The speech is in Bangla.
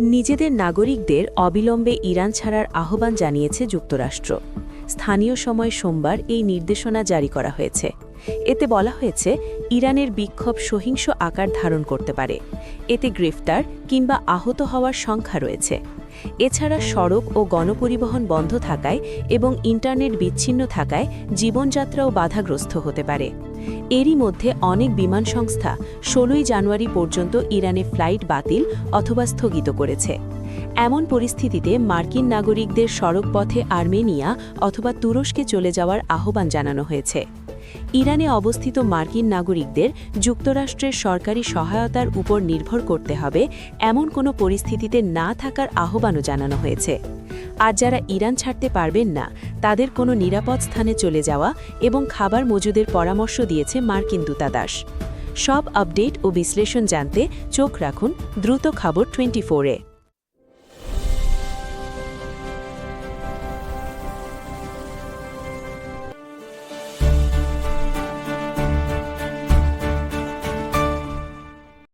নিজেদের নাগরিকদের অবিলম্বে ইরান ছাড়ার আহ্বান জানিয়েছে যুক্তরাষ্ট্র। স্থানীয় সময় সোমবার এই নির্দেশনা জারি করা হয়েছে। এতে বলা হয়েছে, ইরানের বিক্ষোভ সহিংস আকার ধারণ করতে পারে। এতে গ্রেফতার কিংবা আহত হওয়ার সংখ্যা রয়েছে। এছাড়া সড়ক ও গণপরিবহন বন্ধ থাকায় এবং ইন্টারনেট বিচ্ছিন্ন থাকায় জীবনযাত্রাও বাধাগ্রস্ত হতে পারে। এরই মধ্যে অনেক বিমান সংস্থা ষোলোই জানুয়ারি পর্যন্ত ইরানে ফ্লাইট বাতিল অথবা স্থগিত করেছে। এমন পরিস্থিতিতে মার্কিন নাগরিকদের সড়কপথে আর্মেনিয়া অথবা তুরস্কে চলে যাওয়ার আহ্বান জানানো হয়েছে। ইরানে অবস্থিত মার্কিন নাগরিকদের যুক্তরাষ্ট্রের সরকারি সহায়তার উপর নির্ভর করতে হবে, এমন কোনো পরিস্থিতিতে না থাকার আহ্বানও জানানো হয়েছে। আর যারা ইরান ছাড়তে পারবেন না, তাদের কোনো নিরাপদ স্থানে চলে যাওয়া এবং খাবার মজুদের পরামর্শ দিয়েছে মার্কিন দূতাদাস সব আপডেট ও বিশ্লেষণ জানতে চোখ রাখুন দ্রুত খবর টোয়েন্টি ফোরে